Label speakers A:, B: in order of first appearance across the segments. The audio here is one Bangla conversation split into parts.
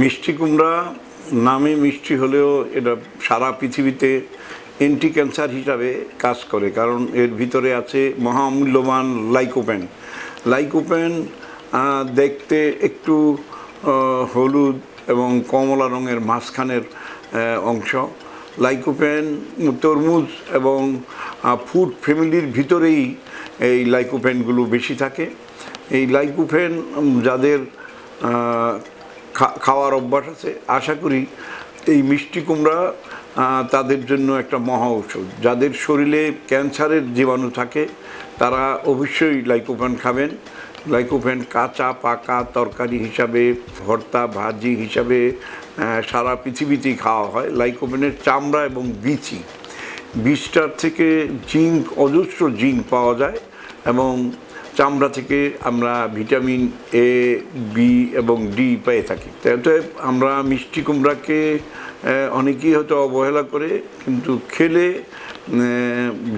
A: মিষ্টি কুমড়া নামে মিষ্টি হলেও এটা সারা পৃথিবীতে অ্যান্টি ক্যান্সার হিসাবে কাজ করে, কারণ এর ভিতরে আছে মহামূল্যবান লাইকোপেন লাইকোপেন দেখতে একটু হলুদ এবং কমলা রঙের মাঝখানের অংশ। লাইকোপেন তরমুজ এবং ফুড ফ্যামিলির ভিতরেই এই লাইকোপেনগুলো বেশি থাকে। এই লাইকোপেন যাদের খাওয়ার অভ্যাস আছে। আশা করি এই মিষ্টি কুমড়া তাদের জন্য একটা মহা ঔষধ। যাদের শরীরে ক্যান্সারের জীবাণু থাকে, তারা অবশ্যই লাইকোপেন খাবেন। লাইকোপেন কাঁচা, পাকা তরকারি হিসাবে, ভর্তা, ভাজি হিসাবে সারা পৃথিবীতেই খাওয়া হয়। লাইকোপেনের চামড়া এবং বিচি। বীজটার থেকে জিঙ্ক, অজস্র জিঙ্ক পাওয়া যায় এবং চামড়া থেকে আমরা ভিটামিন এ বি এবং ডি পেয়ে থাকি। তো অতএব আমরা মিষ্টি কুমড়াকে অনেকেই হয়তো অবহেলা করে কিন্তু খেলে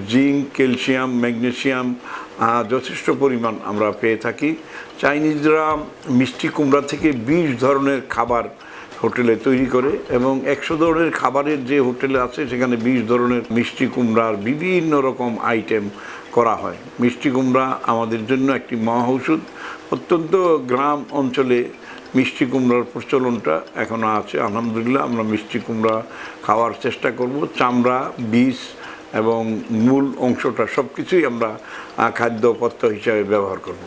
A: জিঙ্ক ক্যালসিয়াম ম্যাগনেসিয়াম আহ, যথেষ্ট পরিমাণ আমরা পেয়ে থাকি। চাইনিজরা মিষ্টি কুমড়া থেকে বিশ ধরনের খাবার হোটেলে তৈরি করে এবং একশো ধরনের খাবারের যে হোটেলে আছে, সেখানে বিশ ধরনের মিষ্টি কুমড়ার বিভিন্ন রকম আইটেম করা হয়। মিষ্টি কুমড়া আমাদের জন্য একটি মহা ঔষধ অত্যন্ত গ্রাম অঞ্চলে মিষ্টি কুমড়ার প্রচলনটা এখনও আছে। আলহামদুলিল্লাহ, আমরা মিষ্টি কুমড়া খাওয়ার চেষ্টা করব। চামড়া, বীজ এবং মূল অংশটা সব কিছুই আমরা খাদ্য পথ্য হিসাবে ব্যবহার করব।